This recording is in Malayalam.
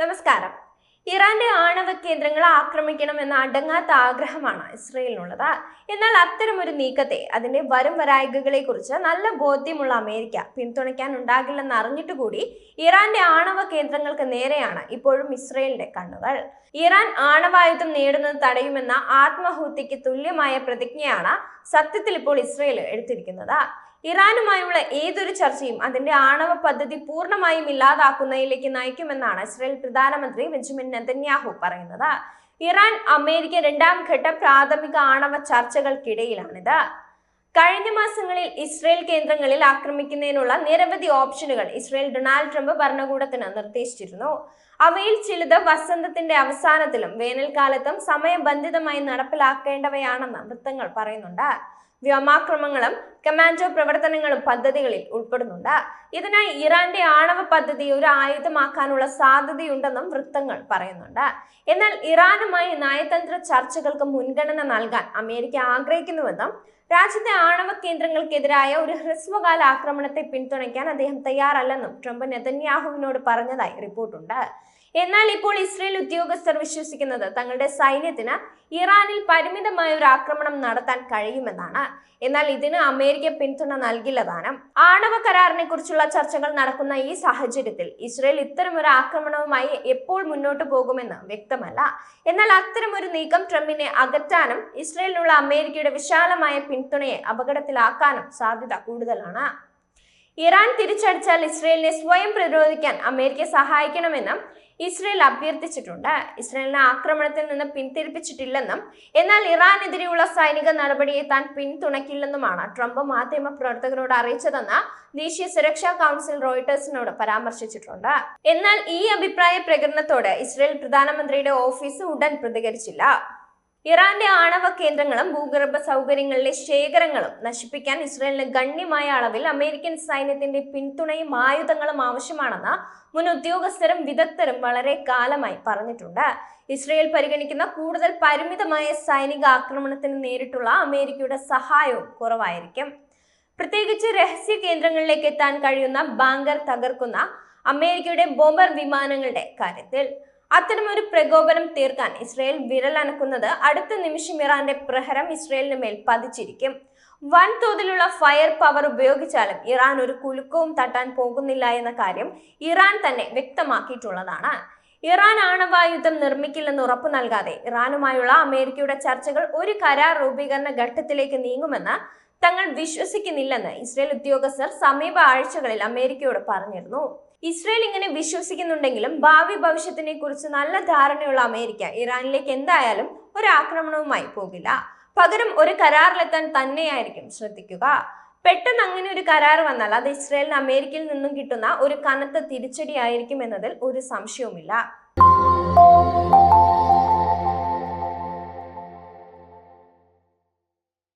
നമസ്കാരം. ഇറാന്റെ ആണവ കേന്ദ്രങ്ങൾ ആക്രമിക്കണമെന്ന അടങ്ങാത്ത ആഗ്രഹമാണ് ഇസ്രയേലിനുള്ളത്. എന്നാൽ അത്തരമൊരു നീക്കത്തെ അതിന്റെ വരും വരായികകളെ കുറിച്ച് നല്ല ബോധ്യമുള്ള അമേരിക്ക പിന്തുണയ്ക്കാൻ ഉണ്ടാകില്ലെന്ന് അറിഞ്ഞിട്ട് കൂടി ഇറാന്റെ ആണവ കേന്ദ്രങ്ങൾക്ക് നേരെയാണ് ഇപ്പോഴും ഇസ്രയേലിന്റെ കണ്ണുകൾ. ഇറാൻ ആണവായുധം നേടുന്നത് തടയുമെന്ന ആത്മഹൂത്തിക്ക് തുല്യമായ പ്രതിജ്ഞയാണ് സത്യത്തിൽ ഇപ്പോൾ ഇസ്രയേൽ എടുത്തിരിക്കുന്നത്. ഇറാനുമായുള്ള ഏതൊരു ചർച്ചയും അതിന്റെ ആണവ പദ്ധതി പൂർണമായും ഇല്ലാതാക്കുന്നതിലേക്ക് നയിക്കുമെന്നാണ് ഇസ്രായേൽ പ്രധാനമന്ത്രി ബെഞ്ചമിൻ നെതന്യാഹു പറയുന്നത്. ഇറാൻ അമേരിക്ക രണ്ടാം ഘട്ട പ്രാഥമിക ആണവ ചർച്ചകൾക്കിടയിലാണിത്. കഴിഞ്ഞ മാസങ്ങളിൽ ഇസ്രയേൽ കേന്ദ്രങ്ങളിൽ ആക്രമിക്കുന്നതിനുള്ള നിരവധി ഓപ്ഷനുകൾ ഇസ്രയേൽ ഡൊണാൾഡ് ട്രംപ് ഭരണകൂടത്തിന് നിർദ്ദേശിച്ചിരുന്നു. അവയിൽ ചിലത് വസന്തത്തിന്റെ അവസാനത്തിലും വേനൽക്കാലത്തും സമയബന്ധിതമായി നടപ്പിലാക്കേണ്ടവയാണെന്ന് വൃത്തങ്ങൾ പറയുന്നുണ്ട്. വ്യോമാക്രമങ്ങളും കമാൻഡോ പ്രവർത്തനങ്ങളും പദ്ധതികളിൽ ഉൾപ്പെടുന്നുണ്ട്. ഇതിനായി ഇറാന്റെ ആണവ പദ്ധതി ഒരു ആയുധമാക്കാനുള്ള സാധ്യതയുണ്ടെന്നും വൃത്തങ്ങൾ പറയുന്നുണ്ട്. എന്നാൽ ഇറാനുമായി നയതന്ത്ര ചർച്ചകൾക്ക് മുൻഗണന നൽകാൻ അമേരിക്ക ആഗ്രഹിക്കുന്നുവെന്നും രാജ്യത്തെ ആണവ കേന്ദ്രങ്ങൾക്കെതിരായ ഒരു ഹ്രസ്വകാല ആക്രമണത്തെ പിന്തുണയ്ക്കാൻ അദ്ദേഹം തയ്യാറല്ലെന്നും ട്രംപ് നെതന്യാഹുവിനോട് പറഞ്ഞതായി റിപ്പോർട്ടുണ്ട്. എന്നാൽ ഇപ്പോൾ ഇസ്രയേൽ ഉദ്യോഗസ്ഥർ വിശ്വസിക്കുന്നത് തങ്ങളുടെ സൈന്യത്തിന് ഇറാനിൽ പരിമിതമായ ഒരു ആക്രമണം നടത്താൻ കഴിയുമെന്നാണ്. എന്നാൽ ഇതിന് അമേരിക്ക പിന്തുണ നൽകില്ല താനും. ആണവ കരാറിനെ കുറിച്ചുള്ള ചർച്ചകൾ നടക്കുന്ന ഈ സാഹചര്യത്തിൽ ഇസ്രയേൽ ഇത്തരമൊരു ആക്രമണവുമായി എപ്പോൾ മുന്നോട്ട് പോകുമെന്ന് വ്യക്തമല്ല. എന്നാൽ അത്തരമൊരു നീക്കം ട്രംപിനെ അകറ്റാനും ഇസ്രയേലിനുള്ള അമേരിക്കയുടെ വിശാലമായ പിന്തുണയെ അപകടത്തിലാക്കാനും സാധ്യത കൂടുതലാണ്. ഇറാൻ തിരിച്ചടിച്ചാൽ ഇസ്രയേലിനെ സ്വയം പ്രതിരോധിക്കാൻ അമേരിക്ക സഹായിക്കണമെന്നും ഇസ്രയേൽ അഭ്യർത്ഥിച്ചിട്ടുണ്ട്. ഇസ്രയേലിനെ ആക്രമണത്തിൽ നിന്ന് പിന്തിരിപ്പിച്ചിട്ടില്ലെന്നും എന്നാൽ ഇറാനെതിരെയുള്ള സൈനിക നടപടിയെ താൻ പിന്തുണയ്ക്കില്ലെന്നുമാണ് ട്രംപ് മാധ്യമ പ്രവർത്തകരോട് അറിയിച്ചതെന്ന് ദേശീയ സുരക്ഷാ കൗൺസിൽ റോയിട്ടേഴ്സിനോട് പരാമർശിച്ചിട്ടുണ്ട്. എന്നാൽ ഈ അഭിപ്രായ പ്രകടനത്തോട് ഇസ്രയേൽ പ്രധാനമന്ത്രിയുടെ ഓഫീസ് ഉടൻ പ്രതികരിച്ചില്ല. ഇറാന്റെ ആണവ കേന്ദ്രങ്ങളും ഭൂഗർഭ സൗകര്യങ്ങളിലെ ശേഖരങ്ങളും നശിപ്പിക്കാൻ ഇസ്രയേലിന് ഗണ്യമായ അളവിൽ അമേരിക്കൻ സൈന്യത്തിന്റെ പിന്തുണയും ആയുധങ്ങളും ആവശ്യമാണെന്ന് മുൻ ഉദ്യോഗസ്ഥരും വിദഗ്ധരും വളരെ കാലമായി പറഞ്ഞിട്ടുണ്ട്. ഇസ്രയേൽ പരിഗണിക്കുന്ന കൂടുതൽ പരിമിതമായ സൈനിക ആക്രമണത്തിന് നേരിട്ടുള്ള അമേരിക്കയുടെ സഹായവും കുറവായിരിക്കും. പ്രത്യേകിച്ച് രഹസ്യ കേന്ദ്രങ്ങളിലേക്ക് എത്താൻ കഴിയുന്ന ബാങ്കർ തകർക്കുന്ന അമേരിക്കയുടെ ബോംബർ വിമാനങ്ങളുടെ കാര്യത്തിൽ അത്തരമൊരു പ്രകോപനം തീർക്കാൻ ഇസ്രയേൽ വിരലനക്കുന്നത് അടുത്ത നിമിഷം ഇറാന്റെ പ്രഹരം ഇസ്രയേലിന് മേൽ പതിച്ചിരിക്കും. വൻതോതിലുള്ള ഫയർ പവർ ഉപയോഗിച്ചാലും ഇറാൻ ഒരു കുലുക്കവും തട്ടാൻ പോകുന്നില്ല എന്ന കാര്യം ഇറാൻ തന്നെ വ്യക്തമാക്കിയിട്ടുള്ളതാണ്. ഇറാൻ ആണവായുധം നിർമ്മിക്കില്ലെന്ന് ഉറപ്പു നൽകാതെ ഇറാനുമായുള്ള അമേരിക്കയുടെ ചർച്ചകൾ ഒരു കരാർ രൂപീകരണ ഘട്ടത്തിലേക്ക് നീങ്ങുമെന്ന് തങ്ങൾ വിശ്വസിക്കുന്നില്ലെന്ന് ഇസ്രയേൽ ഉദ്യോഗസ്ഥർ സമീപ ആഴ്ചകളിൽ അമേരിക്കയോട് പറഞ്ഞിരുന്നു. ഇസ്രയേൽ ഇങ്ങനെ വിശ്വസിക്കുന്നുണ്ടെങ്കിലും ഭാവി ഭവിഷ്യത്തിനെ കുറിച്ച് നല്ല ധാരണയുള്ള അമേരിക്ക ഇറാനിലേക്ക് എന്തായാലും ഒരു ആക്രമണവുമായി പോകില്ല. പകരം ഒരു കരാറിലെത്താൻ തന്നെയായിരിക്കും ശ്രദ്ധിക്കുക. പെട്ടെന്ന് അങ്ങനെ ഒരു കരാർ വന്നാൽ അത് ഇസ്രയേലിന് അമേരിക്കയിൽ നിന്നും കിട്ടുന്ന ഒരു കനത്ത തിരിച്ചടി ആയിരിക്കും എന്നതിൽ ഒരു സംശയവുമില്ല.